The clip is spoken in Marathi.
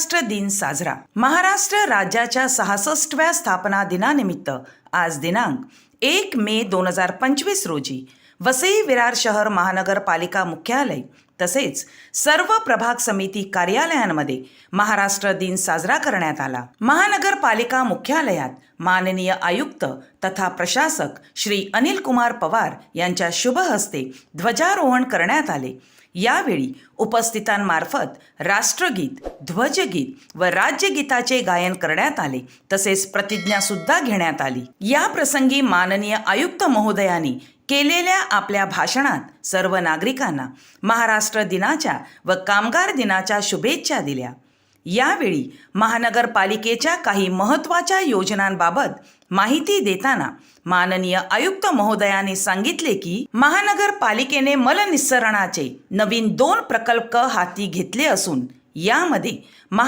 महाराष्ट्र दिन साजरा. महाराष्ट्र राज्याच्या सहासष्टव्या स्थापना दिनानिमित्त आज दिनांक एक मे दोन हजार पंचवीस रोजी वसई विरार शहर महानगरपालिका मुख्यालय तसेच सर्व प्रभाग समिती कार्यालयांमध्ये महाराष्ट्र दिन साजरा करण्यात आला. महानगरपालिका मुख्यालयात माननीय आयुक्त तथा प्रशासक श्री अनिल कुमार पवार यांच्या शुभ हस्ते ध्वजारोहण करण्यात आले. यावेळी उपस्थितांमार्फत राष्ट्रगीत ध्वजगीत व राज्यगीताचे गायन करण्यात आले. तसेच प्रतिज्ञा सुद्धा घेण्यात आली. या प्रसंगी माननीय आयुक्त महोदयांनी केलेल्या आपल्या भाषणात सर्व नागरिकांना महाराष्ट्र दिनाच्या व कामगार दिनाच्या शुभेच्छा दिल्या. यावेळी महानगरपालिकेच्या काही महत्त्वाच्या योजनांबाबत माहिती देताना माननीय आयुक्त महोदयाने सांगितले की महानगरपालिकेने मलनिस्सरणाचे नवीन दोन प्रकल्प हाती घेतले असून यामध्ये महा